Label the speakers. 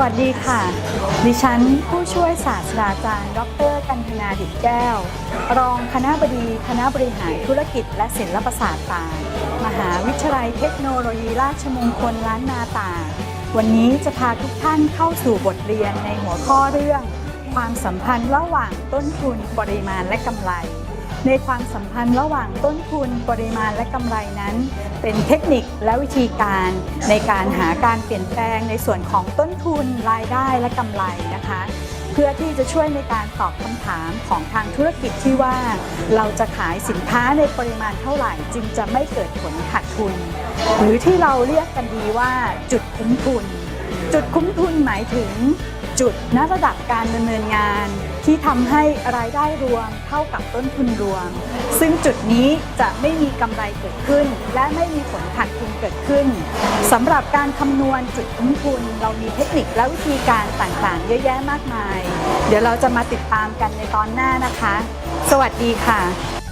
Speaker 1: วัสดีค่ะ ดิฉันผู้ช่วยศาสตราจารย์ ดร กันธนาดิตแก้ว รองคณะบดีคณะบริหารธุรกิจและศิลปศาสตร์ตากมหาวิทยาลัยเทคโนโลยีราชมงคลล้านนาตากวันนี้จะพาทุกท่านเข้าสู่บทเรียนในหัวข้อเรื่อง ความสัมพันธ์ระหว่างต้นทุนปริมาณและกำไร ในความสัมพันธ์ระหว่างต้นทุนปริมาณและกำไรนั้น เป็นเทคนิคและวิธีการในการหาการเปลี่ยนแปลงในส่วนของต้นทุนรายได้และกำไรนะคะ เพื่อที่จะช่วยในการตอบคำถามของทางธุรกิจที่ว่า เราจะขายสินค้าในปริมาณเท่าไหร่จึงจะไม่เกิดผลขาดทุน หรือที่เราเรียกกันดีว่าจุดคุ้มทุน จุดคุ้มทุนหมายถึงจุดณระดับการดำเนินงาน ที่ทำให้รายได้รวมเท่ากับต้นทุนรวม ซึ่งจุดนี้จะไม่มีกำไรเกิดขึ้น และไม่มีผลขาดทุนเกิดขึ้นสำหรับการคำนวณจุดคุ้มทุน เรามีเทคนิคและวิธีการต่างๆ เยอะแยะมากมาย เดี๋ยวเราจะมาติดตามกันในตอนหน้านะคะ สวัสดีค่ะ